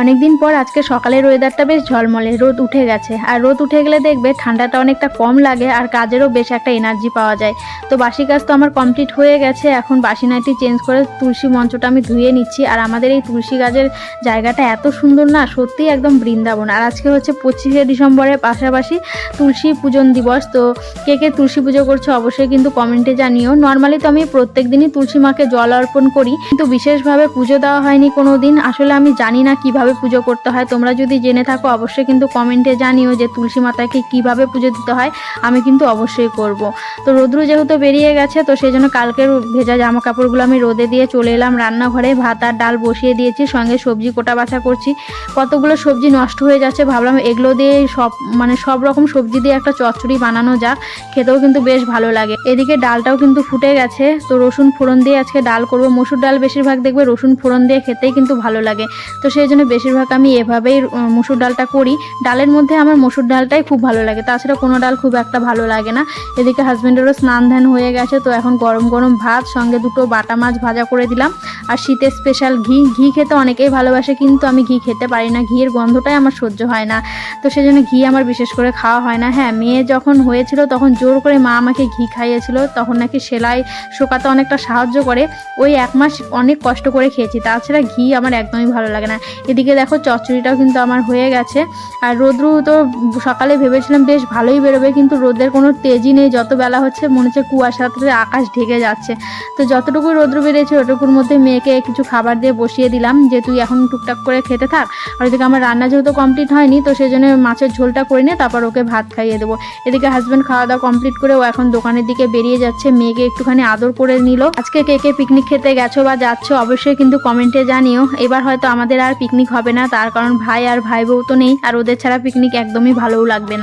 অনেকদিন পর আজকে সকালের ওয়েদারটা বেশ ঝলমলে, রোদ উঠে গেছে। আর রোদ উঠে গেলে দেখবে ঠান্ডাটা অনেকটা কম লাগে আর কাজেরও বেশ একটা এনার্জি পাওয়া যায়। তো বাসি কাজ তো আমার কমপ্লিট হয়ে গেছে, এখন বাসি নাইটি চেঞ্জ করে তুলসী মঞ্চটা আমি ধুয়ে নিচ্ছি। আর আমাদের এই তুলসী গাছের জায়গাটা এত সুন্দর না, সত্যিই একদম বৃন্দাবন। আর আজকে হচ্ছে পঁচিশে ডিসেম্বরের পাশাপাশি তুলসী পূজন দিবস। তো কে কে তুলসী পুজো করছে অবশ্যই কিন্তু কমেন্টে জানিও। নর্মালি তো আমি প্রত্যেক দিনই তুলসী মাকে জল অর্পণ করি, কিন্তু বিশেষভাবে পুজো দেওয়া হয়নি কোনো দিন আসলে আমি জানি না কীভাবে পুজো করতে হয় তোমরা যদি জেনে থাকো, অবশ্যই কিন্তু কমেন্টে জানিও যে তুলসী মাতাকে কীভাবে পুজো দিতে হয়, আমি কিন্তু অবশ্যই করব। তো রোদ্রু যেহেতু বেরিয়ে গেছে, তো সেই জন্য কালকের ভেজা জামা কাপড়গুলো আমি রোদে দিয়ে চলে এলাম রান্নাঘরে। ভাত আর ডাল বসিয়ে দিয়েছি, সঙ্গে সবজি কোটা বাছা করছি। কতগুলো সবজি নষ্ট হয়ে যাচ্ছে ভাবলাম এগুলো দিয়ে সব মানে সব রকম সবজি দিয়ে একটা চচ্চড়ি বানানো যাক, খেতেও কিন্তু বেশ ভালো লাগে। এদিকে ডালটাও কিন্তু ফুটে গেছে, তো রসুন ফোড়ন দিয়ে আজকে ডাল করব। মসুর ডাল বেশিরভাগ দেখবে রসুন ফোড়ন দিয়ে খেতেই কিন্তু ভালো লাগে। তো সেই জন্য বেশিরভাগ আমি এভাবেই মসুর ডালটা করি। ডালের মধ্যে আমার মসুর ডালটাই খুব ভালো লাগে। তাছাড়া কোনো ডাল খুব একটা ভালো লাগে না। এদিকে হাজব্যান্ডেরও স্নান ধ্যান হয়ে গেছে, তো এখন গরম গরম ভাত, সঙ্গে দুটো বাটা মাছ ভাজা করে দিলাম। আর শীতের স্পেশাল ঘি। ঘি খেতে অনেকেই ভালোবাসে, কিন্তু আমি ঘি খেতে পারি না। ঘিয়ের গন্ধটাই আমার সহ্য হয় না। তো সেজন্য ঘি আমার বিশেষ করে খাওয়া হয় না। হ্যাঁ মেয়ে যখন হয়েছিল, তখন জোর করে মা আমাকে ঘি খাইয়েছিল। তখন নাকি সেলাই শোকাতে অনেকটা সাহায্য করে। ওই এক মাস অনেক কষ্ট করে খেয়েছি। তাছাড়া ঘি আমার একদমই ভালো লাগে না। এদিকে দেখো চচ্চড়িটাও কিন্তু আমার হয়ে গেছে। আর রোদ্রু তো সকালে ভেবেছিলাম বেশ ভালোই বেরোবে, কিন্তু রোদের কোনো তেজি নেই, যত বেলা হচ্ছে মনে হচ্ছে কুয়াশাতে আকাশ ঢেকে যাচ্ছে। তো যতটুকু রোদ্রু বেরিয়েছে ওটুকুর মধ্যে মেয়েকে কিছু খাবার দিয়ে বসিয়ে দিলাম, যে তুই এখন টুকটাক করে খেতে থাক। আর এদিকে আমার রান্না যেহেতু কমপ্লিট হয়নি, তো সেই জন্য মাছের ঝোলটা করে নিয়ে তারপর ওকে ভাত খাইয়ে দেবো। এদিকে হাজব্যান্ড খাওয়া দাওয়া কমপ্লিট করে ও এখন দোকানের দিকে বেরিয়ে যাচ্ছে, মেয়েকে একটুখানি আদর করে নিল। আজকে কে কে পিকনিক খেতে গেছো বা যাচ্ছো অবশ্যই কিন্তু কমেন্টে জানিও। এবার হয়তো আমাদের আর পিকনিক হবে না, তার কারণ ভাই আর ভাই বউ তো নেই, আর ওদের ছাড়া পিকনিক একদমই ভালোও লাগবে না।